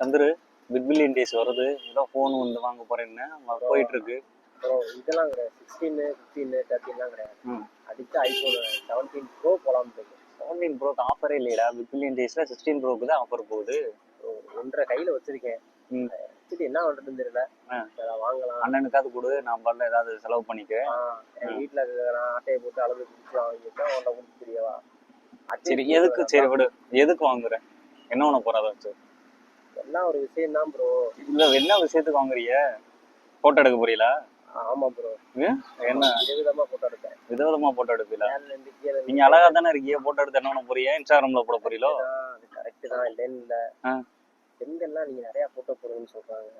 Chandru big billion days வருது. ஏதோ phone வந்து வாங்க போறேன்னு. போயிட்டு இருக்கு அப்புறம் இதெல்லாம் கிடையாது. சிக்ஸ்டீனு ஃபிஃப்டீனு தேர்ட்டின்லாம் கிடையாது. அடிச்சு ஐஃபோன் செவன்டீன் ப்ரோ இருக்கு செவன்டீன் ப்ரோக்கு ஆஃபரே இல்லையடா. பிக் பில்லியன் டேஸ்ல சிக்ஸ்டீன் ப்ரோக்கு தான் ஆஃபர் போகுது. ஒன்றரை கையில வச்சிருக்கேன். வச்சுட்டு என்ன பண்றதுன்னு தெரியல. சரி, வாங்கலாம். அண்ணனுக்காவது கொடு. நான் பண்ணல ஏதாவது செலவு பண்ணிக்க ஆ, என் வீட்டுல ஆட்டையை போட்டு அளவு பிடிச்சி வாங்கிட்டா உன்ட கொடுத்து தெரியவா சரி எதுக்கு? சரி விடு. எதுக்கு வாங்குற? என்ன பண்ண போற அதை வச்சு? எல்லாம் ஒரு விஷயம் தான் ப்ரோ இல்ல என்ன விஷயத்துக்கு வாங்குறீங்க? போட்டோ எடுக்க போறீங்களா? ஆமா ப்ரோ என்ன? விதவிதமா போட்டோ எடுப்பேன். விதவிதமா போட்டோ எடுப்பீங்களா? நீங்க அழகா தானே இருக்கீங்க. போட்டோ எடுத்து என்ன பண்ண போறீங்க? இன்ஸ்டாகிராம்ல போட போறீங்களோ? அது கரெக்ட் தான். இல்லைன்னு இல்ல. பெண்கள்லாம் நீங்க நிறைய போட்டோ போடுங்கன்னு சொல்றாங்க.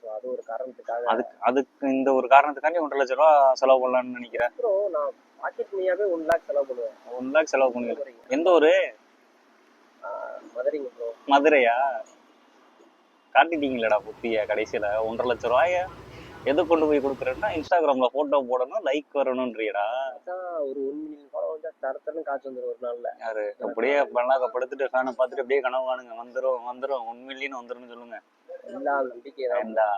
ஸோ அது ஒரு காரணத்துக்காக. அதுக்கு அதுக்கு இந்த ஒரு காரணத்துக்காண்டி ஒன்றரை லட்ச ரூபா செலவு பண்ணலாம்னு நினைக்கிறேன். ப்ரோ நான் பாக்கெட் மணியாவே ஒன் லேக் செலவு பண்ணுவேன். ஒன் லேக் செலவு பண்ணுவீங்க. எந்த ஒரு மதுரைங்க ப்ரோ மதுரையா? காட்டிட்டீங்களேடா புத்திய கடைசியில ஒன்றரை லட்ச ரூபாய எது கொண்டு போய் கொடுக்குறேன்னா இன்ஸ்டாகிராம்ல போட்டோ போடணும் லைக் வரணும்ன்றியடா. ஒரு ஒன் மில்லியன் ஃபாலோ வந்து தரத்தரன்னு காசு வந்துடும் ஒரு நாள்ல. யாரு? அப்படியே பண்ணாக்க படுத்துட்டு ஃபேனை பார்த்துட்டு அப்படியே கனவு காணுங்க. வந்துரும் வந்துரும் ஒன் மில்லியன் வந்துரும்னு சொல்லுங்க. எல்லா நம்பிக்கை ஏண்டா?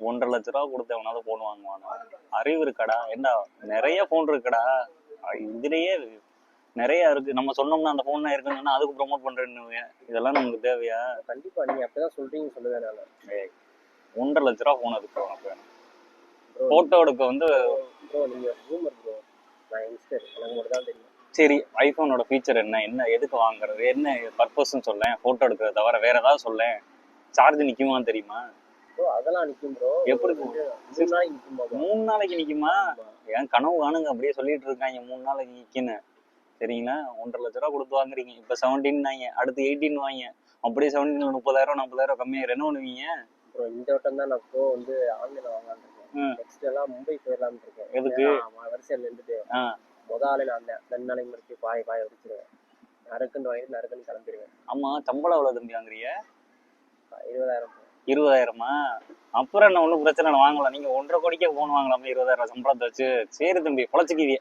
ஒன்றரை லட்ச ரூபா கொடுத்து எவனாவது போன் வாங்குவானா? அறிவு இருக்கடா. ஏண்டா? நிறைய போன் இருக்குடா. இதுலயே நிறைய இருக்கு. நம்ம சொன்னோம்னா அந்த போன் இருக்குன்னு சொன்னா அதுக்கு ப்ரோமோட் பண்றேன்னு இதெல்லாம் நமக்கு தேவையா? கண்டிப்பா. நீங்க அப்படிதான் சொல்றீங்கன்னு சொல்லுவேன் நான். ஒன்றரை லட்ச ரூபா போன் அதுக்கு உனக்கு வேணும் ப்ரோ போட்டோ எடுக்க வந்து ப்ரோ நீங்க ரூமர் ப்ரோ நான் யங்ஸ்டர் எனக்கு மட்டும் தான் தெரியும். சரி ஐபோனோட ஃபீச்சர் என்ன? என்ன எதுக்கு வாங்குறது? என்ன பர்பஸ்ன்னு சொல்லேன். போட்டோ எடுக்கிறத தவிர வேற ஏதாவது சொல்லேன். சார்ஜ் நிக்குமான்னு தெரியுமா? அதெல்லாம் நிக்கும் ப்ரோ எப்படி நாளைக்கு மூணு நாளைக்கு நிக்குமா? என் கனவு காணுங்க. அப்படியே சொல்லிட்டு இருக்காங்க. மூணு நாளைக்கு நிக்குன்னு. சரிங்களா ஒன்றரை லட்ச ரூபா கொடுத்து வாங்குறீங்க. இப்ப செவன்டீன் வாங்க. அடுத்து எயிட்டீன் வாங்க. அப்படியே செவன்டீன்ல முப்பதாயிரம் நாற்பதாயிரம் கம்மியாயிரம் என்ன பண்ணுவீங்க? ப்ரோ இந்த வட்டம் தான் நான் ப்ரோ வந்து ஆன்லைன்ல வாங்கலாம்னு இருக்கேன். நெக்ஸ்ட் எல்லாம் மும்பை போயிடலாம்னு இருக்கேன். எதுக்கு? வரிசையில் நின்றுட்டு ஆ. முத ஆளு நான் அந்த ரெண்டு நாளைக்கு முடிச்சு பாய் பாய் வடிச்சிருவேன் நறுக்குன்னு வாங்கிட்டு நறுக்குன்னு கிளம்பிடுவேன். ஆமா சம்பளம் எவ்வளவு தம்பி வாங்குறீங்க? இருபதாயிரம். இருபதாயிரமா? அப்புறம் என்ன ஒன்றும் பிரச்சனை வாங்கலாம். நீங்க ஒன்றரை கோடிக்கே போன் வாங்கலாமே இருபதாயிரம் சம்பளத்தை வச்சு. சரி தம்பி பொழைச்சிக்குவீங்க